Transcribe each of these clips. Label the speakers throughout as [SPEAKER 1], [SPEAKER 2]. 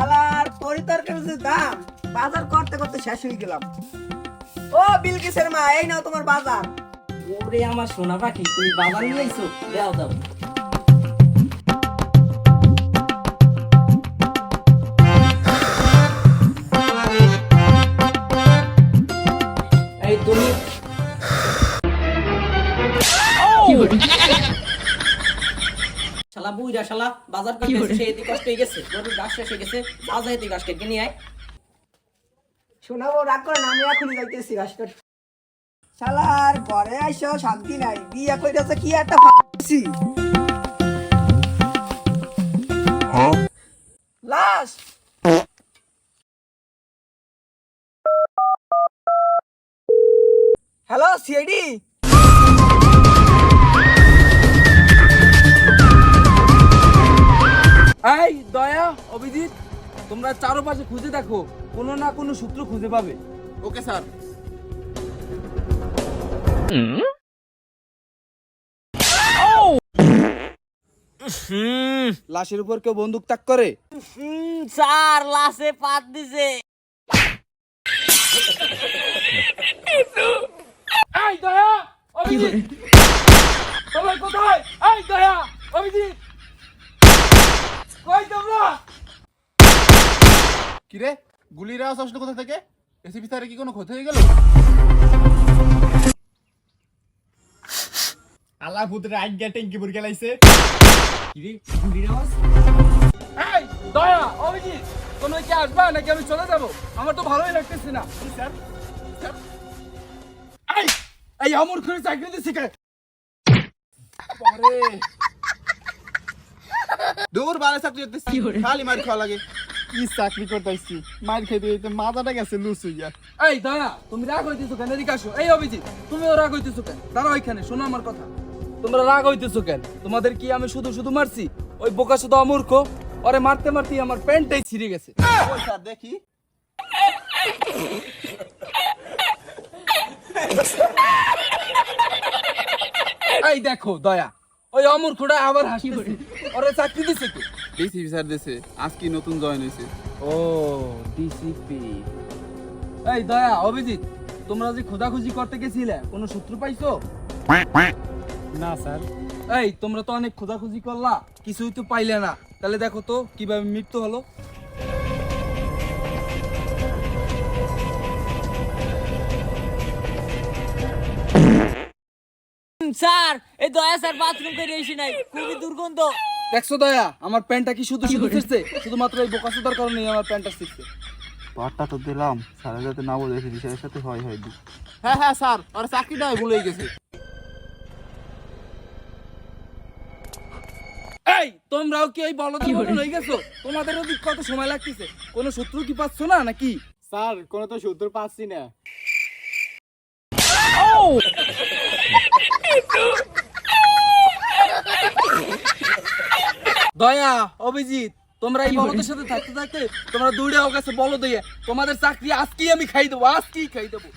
[SPEAKER 1] শালার তরি তরকারির যে দাম। বাজার করতে করতে শেষ হয়ে গেলাম। ও বিলকিসের মা এই নাও তোমার বাজার।
[SPEAKER 2] ওরে আমার সোনা পাখি তুমি বাজার নিয়ে আইছো? দাও দাও। এই তুমি শালা বুইরা শালা বাজার করতে সে এদিকে কষ্ট হয়ে গেছে গরুর ঘাস শেষ হয়ে গেছে যা যা এদিকে ঘাস কেটে নিয়ে আয়।
[SPEAKER 1] শোনাবো রাগ করে না আমি এখনই যাইতেছি ঘাস কাট শালার ঘরে আইসো শান্তি নাই। বিয়ে কইতেছে কি একটা ফাঁসি লাশ! Hello CID?
[SPEAKER 3] দয়া অভিজিৎ তোমরা চারপাশে খুঁজে দেখো কোনো না কোনো সূত্র খুঁজে পাবে।
[SPEAKER 4] Okay sir.
[SPEAKER 3] লাশের উপর কেউ বন্দুক তাক করে?
[SPEAKER 2] স্যার লাশে পাত দিছে।
[SPEAKER 3] এই দয়া অভিজিৎ! সবাই কোথায়? এই দয়া অভিজিৎ! কই তোমরা?
[SPEAKER 4] কিরে? গুলির আওয়াজ আসলো কোথা থেকে? এসিপি স্যারের কি কোনো ক্ষতি হয়ে গেল?
[SPEAKER 5] আল্লাহ পুত্রে আজ্ঞা ট্যাঙ্কি বুর গেলাইছে।
[SPEAKER 3] এই দয়া অভিজিৎ তোমরা কি আসবা? নাকি আমি চলে যাব? আমার তো ভালোই লাগতেছে না। স্যার। এই এই আমর খুঁড়ে চাকরি দিছি কে?
[SPEAKER 4] দূর বারে চাকরি করতেছি। খালি মার খাওয়া লাগে।
[SPEAKER 5] কি চাকরি করতেছি? মার খেতে যেতে মাথাটা গেছে লুস হইয়া।
[SPEAKER 3] এই দয়া তুমি রাগ হইতেছো কেন? এদিকে আসো। এই অভিজিৎ তুমিও রাগ হইতেছো কেন? দাঁড়াও এখানে শোনো আমার কথা। তোমরা রাগ হইতেছো কেন? তোমাদের কি আমি শুধু শুধু মারছি? ওই বোকা শুধু অমূর্খ? ওরে মারতে মারতে আমার প্যান্টটাই ছিঁড়ে গেছে।
[SPEAKER 4] ওই স্যার দেখি।
[SPEAKER 3] এই দেখো দয়া। ওই অমূর্খটা আবার হাসি ওরে চাকরি দিছে কে?
[SPEAKER 4] এসিপি স্যার দেশে আজকে নতুন জয়েন হয়েছে
[SPEAKER 3] ও ডিসিপি এই দয়া অভিজিৎ তোমরা যে খোঁজাখুঁজি করতে গেছিলে কোনো সূত্র পাইছো?
[SPEAKER 5] না স্যার।
[SPEAKER 3] এই তোমরা তো অনেক খোঁজাখুঁজি করলা কিছুই তো পাইলে না। তাহলে দেখো তো কীভাবে মৃত্যু হলো।
[SPEAKER 2] স্যার এই দয়া স্যার বাথরুম করে এসে নাই খুবই দুর্গন্ধ।
[SPEAKER 3] দেখছ দয়া আমার প্যান্টটা কি শুধু শুধু ছিঁড়ছে? শুধুমাত্র এই বোকাসুদার কারণেই আমার প্যান্টটা ছিঁড়ছে।
[SPEAKER 4] পাটটা তো দিলাম স্যারের যাতে না বলে সাথে হয় হয় হ্যাঁ হ্যাঁ স্যার আর চাকরিটা ভুলে গেছে।
[SPEAKER 3] এই তোমরাও কি এই বলদের মতন হয়ে গেছো? তোমাদের ওদিক কত সময় লাগতেছে? কোনো শত্রু কি পাচ্ছ না নাকি?
[SPEAKER 5] স্যার কোনো তো সূত্র পাচ্ছি না।
[SPEAKER 3] দয়া অভিজিৎ তোমরা এই মমতার সাথে থাকতে থাকতে তোমরা দৌড়ে কাছে বলো দিয়ে তোমাদের চাকরি আজকেই আমি খাই দেবো আজকেই খাই দেবো।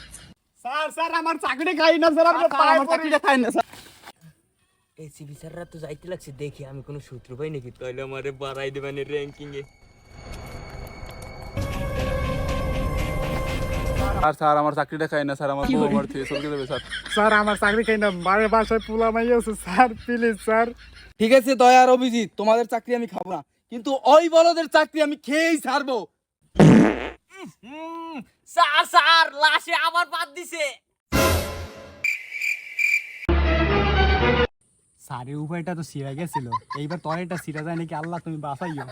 [SPEAKER 5] স্যার স্যার আমার চাকরি খাই না স্যার
[SPEAKER 4] আমার
[SPEAKER 5] পায়ে
[SPEAKER 4] চাকরিটা খাই না স্যার।
[SPEAKER 2] এই সিবি স্যাররা তো যাইতে লাগছে দেখি আমি কোনো সূত্র পাই নাকি তাহলে আমারে বাড়াই দেবেন র্যাঙ্কিং
[SPEAKER 4] আর স্যার আমার চাকরিটা খাই না স্যার আমার বউ আমার থেকে স্যার।
[SPEAKER 5] স্যার আমার চাকরি খাই না বাড়ির বাসায় পোলা মাই আছে স্যার প্লিজ স্যার।
[SPEAKER 3] ঠিক আছে দয়া আর অভিজিৎ তোমাদের চাকরি আমি খাব না কিন্তু ওই বলদের চাকরি আমি খেয়েই ছাড়বো।
[SPEAKER 2] স্যার স্যার লাশে আবার পাত দিছে।
[SPEAKER 5] স্যারের উপায়টা তো সিরা গেছিল এইবার তোর এটা সিরা যায় নাকি আল্লাহ তুমি বাঁচাইও।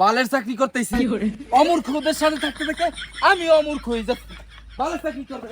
[SPEAKER 3] বালের চাকরি করতেছি। অমূর্খদের সাথে থাকতে থাকে আমি অমূর্খ হয়ে যাচ্ছি। বালের চাকরি করবে।